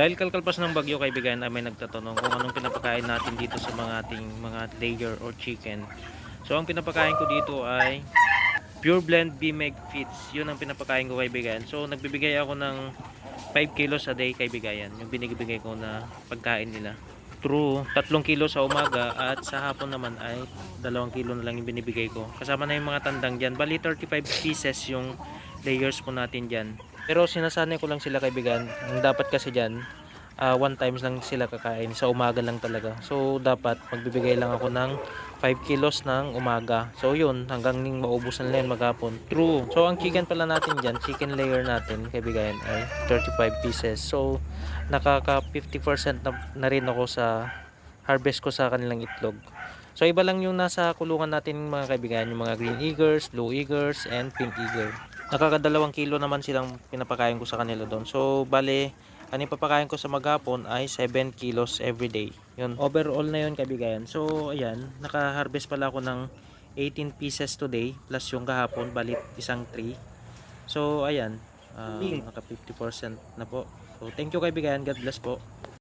Dahil kalkalpas ng bagyo kaibigan ay may nagtatanong kung anong pinapakain natin dito sa mga ating mga layer or chicken. So ang pinapakain ko dito ay Pure Blend B-Meg Feeds. Yun ang pinapakain ko kaibigan. So nagbibigay ako ng 5 kilos a day kaibigan. Yung binibigay ko na pagkain nila. True, 3 kilo sa umaga at sa hapon naman ay 2 kilo na lang yung binibigay ko. Kasama na yung mga tandang dyan. Bali 35 pieces yung layers po natin dyan. Pero sinasanay ko lang sila kaibigan. Ang dapat kasi dyan, ah, one times lang sila kakain. Sa umaga lang talaga. So dapat magbibigay lang ako ng 5 kilos ng umaga. So yun, hanggang ning maubusan nila yun maghapon. True. So ang chicken pala natin dyan, chicken layer natin kaibigan ay 35 pieces. So nakaka 50% na, na rin ako sa harvest ko sa kanilang itlog. So iba lang yung nasa kulungan natin mga kaibigan, yung mga green eagers, blue eagers, and pink eager. Nakakadalawang kilo naman silang pinapakain ko sa kanila doon. So bale, ang ipapakain ko sa maghapon ay 7 kilos every day. Yun, overall na yun kaibigan. So ayan, naka-harvest pala ako ng 18 pieces today plus yung kahapon, balit isang tree. So ayan, ah, naka 50% na po. So thank you kaibigan, God bless po.